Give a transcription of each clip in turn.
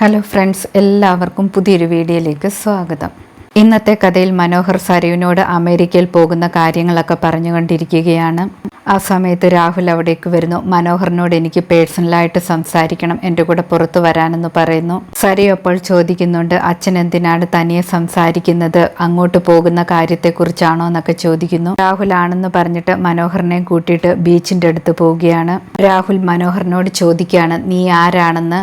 Hello friends എല്ലാവർക്കും പുതിയൊരു വീഡിയോയിലേക്ക് സ്വാഗതം. ഇന്നത്തെ കഥയിൽ മനോഹർ സരയുവിനോട് അമേരിക്കയിൽ പോകുന്ന കാര്യങ്ങളൊക്കെ പറഞ്ഞുകൊണ്ടിരിക്കുകയാണ്. ആ സമയത്ത് രാഹുൽ അവിടേക്ക് വരുന്നു. മനോഹറിനോട് എനിക്ക് പേഴ്സണലായിട്ട് സംസാരിക്കണം എന്റെ കൂടെ പുറത്തു വരാനെന്ന് പറയുന്നു. സരയു അപ്പോൾ ചോദിക്കുന്നുണ്ട് അച്ഛൻ എന്തിനാണ് തനിയെ സംസാരിക്കുന്നത്? അങ്ങോട്ട് പോകുന്ന കാര്യത്തെക്കുറിച്ചാണോ എന്നൊക്കെ ചോദിക്കുന്നു. രാഹുൽ ആണെന്ന് പറഞ്ഞിട്ട് മനോഹറിനെ കൂട്ടിയിട്ട് ബീച്ചിന്റെ അടുത്ത് പോവുകയാണ്. രാഹുൽ മനോഹറിനോട് ചോദിക്കുകയാണ് നീ ആരാണെന്ന്?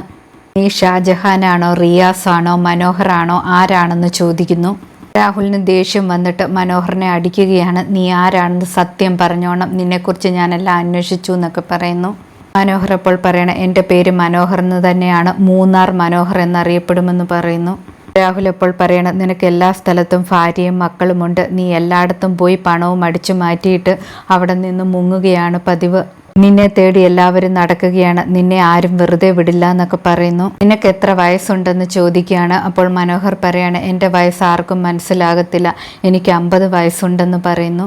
നീ ഷാജഹാനാണോ റിയാസാണോ മനോഹറാണോ ആരാണെന്ന് ചോദിക്കുന്നു. രാഹുലിന് ദേഷ്യം വന്നിട്ട് മനോഹറിനെ അടിക്കുകയാണ്. നീ ആരാണെന്ന് സത്യം പറഞ്ഞോണം. നിന്നെക്കുറിച്ച് ഞാനെല്ലാം അന്വേഷിച്ചു എന്നൊക്കെ പറയുന്നു. മനോഹർ അപ്പോൾ പറയണ എന്റെ പേര് മനോഹർ എന്ന് തന്നെയാണ്. മൂന്നാർ മനോഹർ എന്നറിയപ്പെടുമെന്ന് പറയുന്നു. രാഹുൽ അപ്പോൾ പറയണ നിനക്ക് എല്ലാ സ്ഥലത്തും ഭാര്യയും മക്കളുമുണ്ട്. നീ എല്ലായിടത്തും പോയി പണവും അടിച്ചു മാറ്റിയിട്ട് അവിടെ നിന്ന് മുങ്ങുകയാണ് പതിവ്. നിന്നെ തേടി എല്ലാവരും നടക്കുകയാണ്. നിന്നെ ആരും വെറുതെ വിടില്ല എന്നൊക്കെ പറയുന്നു. നിനക്ക് എത്ര വയസ്സുണ്ടെന്ന് ചോദിക്കുകയാണ്. അപ്പോൾ മനോഹർ പറയാണ് എന്റെ വയസ്സ് ആർക്കും മനസ്സിലാകത്തില്ല. എനിക്ക് അമ്പത് വയസ്സുണ്ടെന്ന് പറയുന്നു.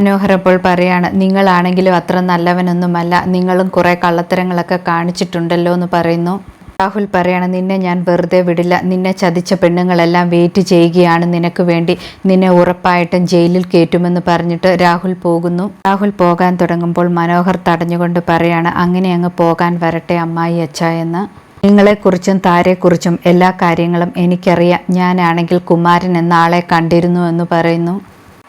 മനോഹർ അപ്പോൾ പറയാണ് നിങ്ങളാണെങ്കിലും അത്ര നല്ലവനൊന്നുമല്ല. നിങ്ങളും കുറേ കള്ളത്തരങ്ങളൊക്കെ കാണിച്ചിട്ടുണ്ടല്ലോ എന്ന് പറയുന്നു. രാഹുൽ പറയാണ് നിന്നെ ഞാൻ വെറുതെ വിടില്ല. നിന്നെ ചതിച്ച പെണ്ണുങ്ങളെല്ലാം വെയിറ്റ് ചെയ്യുകയാണ്. നിനക്ക് വേണ്ടി നിന്നെ ഉറപ്പായിട്ടും ജയിലിൽ കയറ്റുമെന്ന് പറഞ്ഞിട്ട് രാഹുൽ പോകുന്നു. രാഹുൽ പോകാൻ തുടങ്ങുമ്പോൾ മനോഹർ തടഞ്ഞുകൊണ്ട് പറയാണ് അങ്ങനെ അങ്ങ് പോകാൻ വരട്ടെ അമ്മായി അച്ഛ എന്ന്. നിങ്ങളെക്കുറിച്ചും താരെക്കുറിച്ചും എല്ലാ കാര്യങ്ങളും എനിക്കറിയാം. ഞാനാണെങ്കിൽ കുമാരൻ എന്ന ആളെ കണ്ടിരുന്നു എന്ന് പറയുന്നു.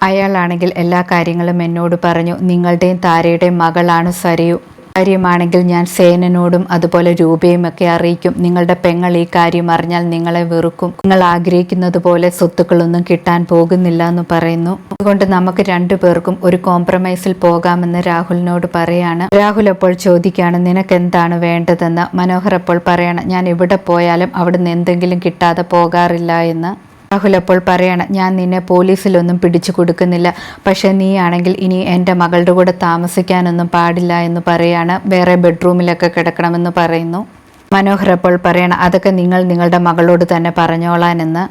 അയാളാണെങ്കിൽ എല്ലാ കാര്യങ്ങളും എന്നോട് പറഞ്ഞു. നിങ്ങളുടെയും താരയുടെയും മകളാണ് സരയു. കാര്യമാണെങ്കിൽ ഞാൻ സേനനോടും അതുപോലെ രൂപയും ഒക്കെ അറിയിക്കും. നിങ്ങളുടെ പെങ്ങൾ ഈ കാര്യം അറിഞ്ഞാൽ നിങ്ങളെ വെറുക്കും. നിങ്ങൾ ആഗ്രഹിക്കുന്നത് പോലെ സ്വത്തുക്കളൊന്നും കിട്ടാൻ പോകുന്നില്ല എന്ന് പറയുന്നു. അതുകൊണ്ട് നമുക്ക് രണ്ടു പേർക്കും ഒരു കോംപ്രമൈസിൽ പോകാമെന്ന് രാഹുലിനോട് പറയാണ്. രാഹുൽ അപ്പോൾ ചോദിക്കുകയാണ് നിനക്ക് എന്താണ് വേണ്ടതെന്ന്? മനോഹർ അപ്പോൾ പറയണം ഞാൻ എവിടെ പോയാലും അവിടുന്ന് എന്തെങ്കിലും കിട്ടാതെ പോകാറില്ല എന്ന്. രാഹുൽ അപ്പോൾ പറയാണ് ഞാൻ നിന്നെ പോലീസിലൊന്നും പിടിച്ചു കൊടുക്കുന്നില്ല. പക്ഷെ നീ ആണെങ്കിൽ ഇനി എന്റെ മകളുടെ കൂടെ താമസിക്കാനൊന്നും പാടില്ല എന്ന് പറയാണ്. വേറെ ബെഡ്റൂമിലൊക്കെ കിടക്കണമെന്ന് പറയുന്നു. മനോഹർ അപ്പോൾ പറയണം അതൊക്കെ നിങ്ങൾ നിങ്ങളുടെ മകളോട് തന്നെ പറഞ്ഞോളാനെന്ന്.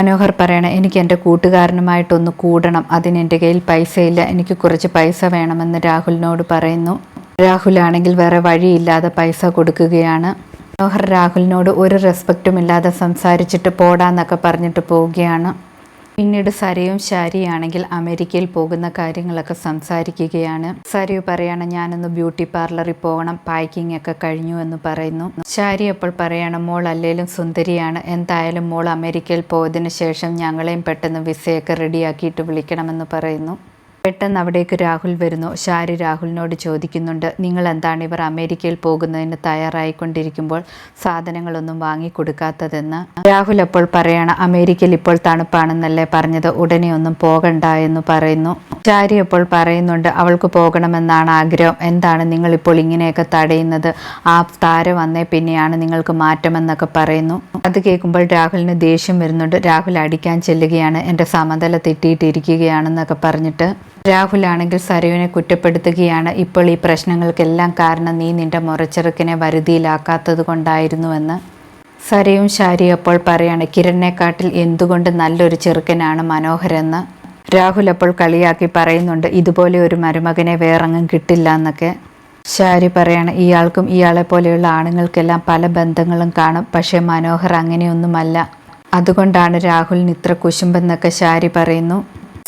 മനോഹർ പറയണം എനിക്ക് എന്റെ കൂട്ടുകാരനുമായിട്ടൊന്ന് കൂടണം. അതിന് എന്റെ കയ്യിൽ പൈസയില്ല. എനിക്ക് കുറച്ച് പൈസ വേണമെന്ന് രാഹുലിനോട് പറയുന്നു. രാഹുലാണെങ്കിൽ വേറെ വഴിയില്ലാതെ പൈസ കൊടുക്കുകയാണ്. മനോഹർ രാഹുലിനോട് ഒരു റെസ്പെക്റ്റും ഇല്ലാതെ സംസാരിച്ചിട്ട് പോടാന്നൊക്കെ പറഞ്ഞിട്ട് പോവുകയാണ്. പിന്നീട് സരയും ശാരിയാണെങ്കിൽ അമേരിക്കയിൽ പോകുന്ന കാര്യങ്ങളൊക്കെ സംസാരിക്കുകയാണ്. സരയു പറയാണ് ഞാനൊന്ന് ബ്യൂട്ടി പാർലറിൽ പോകണം പാക്കിംഗ് ഒക്കെ കഴിഞ്ഞു എന്ന് പറയുന്നു. ശാരി അപ്പോൾ പറയണം മോൾ അല്ലേലും സുന്ദരിയാണ്. എന്തായാലും മോൾ അമേരിക്കയിൽ പോയതിനു ശേഷം ഞങ്ങളെയും പെട്ടെന്ന് വിസയൊക്കെ റെഡിയാക്കിയിട്ട് വിളിക്കണമെന്ന് പറയുന്നു. പെട്ടെന്ന് അവിടേക്ക് രാഹുൽ വരുന്നു. ഷാരി രാഹുലിനോട് ചോദിക്കുന്നുണ്ട് നിങ്ങൾ എന്താണ് ഇവർ അമേരിക്കയിൽ പോകുന്നതിന് തയ്യാറായിക്കൊണ്ടിരിക്കുമ്പോൾ സാധനങ്ങളൊന്നും വാങ്ങിക്കൊടുക്കാത്തതെന്ന്? രാഹുൽ അപ്പോൾ പറയണം അമേരിക്കയിൽ ഇപ്പോൾ തണുപ്പാണെന്നല്ലേ പറഞ്ഞത്. ഉടനെ ഒന്നും പോകണ്ട എന്ന് പറയുന്നു. ഷാരി അപ്പോൾ പറയുന്നുണ്ട് അവൾക്ക് പോകണമെന്നാണ് ആഗ്രഹം. എന്താണ് നിങ്ങൾ ഇപ്പോൾ ഇങ്ങനെയൊക്കെ തടയുന്നത്? ആ താര വന്നേ പിന്നെയാണ് നിങ്ങൾക്ക് മാറ്റമെന്നൊക്കെ പറയുന്നു. അത് കേൾക്കുമ്പോൾ രാഹുലിന് ദേഷ്യം വരുന്നുണ്ട്. രാഹുൽ അടിക്കാൻ ചെല്ലുകയാണ്. എന്റെ സമതല തെറ്റിയിട്ടിരിക്കുകയാണെന്നൊക്കെ പറഞ്ഞിട്ട് രാഹുലാണെങ്കിൽ സരുവിനെ കുറ്റപ്പെടുത്തുകയാണ്. ഇപ്പോൾ ഈ പ്രശ്നങ്ങൾക്കെല്ലാം കാരണം നീ നിന്റെ മുറച്ചെറുക്കിനെ വരുതിയിലാക്കാത്തത് കൊണ്ടായിരുന്നുവെന്ന് സരയും ശാരിയും അപ്പോൾ പറയാണ്. കിരണിനെക്കാട്ടിൽ എന്തുകൊണ്ട് നല്ലൊരു ചെറുക്കനാണ് മനോഹരെന്ന് രാഹുൽ അപ്പോൾ കളിയാക്കി പറയുന്നുണ്ട്. ഇതുപോലെ ഒരു മരുമകനെ വേറെങ്ങും കിട്ടില്ല എന്നൊക്കെ ശാരി പറയാണ്. ഇയാൾക്കും ഇയാളെ പോലെയുള്ള ആണുങ്ങൾക്കെല്ലാം പല ബന്ധങ്ങളും കാണും. പക്ഷേ മനോഹർ അങ്ങനെയൊന്നുമല്ല. അതുകൊണ്ടാണ് രാഹുലിന് ഇത്ര കുശുമ്പെന്നൊക്കെ ശാരി പറയുന്നു.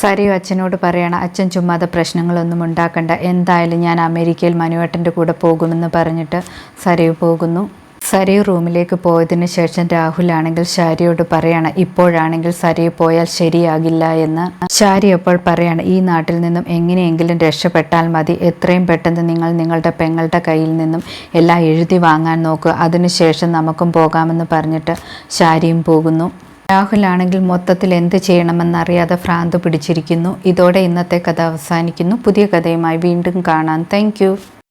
സരിയു അച്ഛനോട് പറയണം അച്ഛൻ ചുമ്മാതെ പ്രശ്നങ്ങളൊന്നും ഉണ്ടാക്കണ്ട. എന്തായാലും ഞാൻ അമേരിക്കയിൽ മനുവേട്ടന്റെ കൂടെ പോകുമെന്ന് പറഞ്ഞിട്ട് സരയു പോകുന്നു. സരയു റൂമിലേക്ക് പോയതിന് ശേഷം രാഹുലാണെങ്കിൽ ഷാരിയോട് പറയാണ് ഇപ്പോഴാണെങ്കിൽ സരയു പോയാൽ ശരിയാകില്ല എന്ന്. ഷാരി അപ്പോൾ പറയാണ് ഈ നാട്ടിൽ നിന്നും എങ്ങനെയെങ്കിലും രക്ഷപ്പെട്ടാൽ മതി. എത്രയും പെട്ടെന്ന് നിങ്ങൾ നിങ്ങളുടെ പെങ്ങളുടെ കയ്യിൽ നിന്നും എല്ലാം എഴുതി വാങ്ങാൻ നോക്കുക അതിനുശേഷം നമുക്കും പോകാമെന്ന് പറഞ്ഞിട്ട് ഷാരിയും പോകുന്നു. രാഹുലാണെങ്കിൽ മൊത്തത്തിൽ എന്ത് ചെയ്യണമെന്നറിയാതെ ഭ്രാന്ത് പിടിച്ചിരിക്കുന്നു. ഇതോടെ ഇന്നത്തെ കഥ അവസാനിക്കുന്നു. പുതിയ കഥയുമായി വീണ്ടും കാണാം. താങ്ക്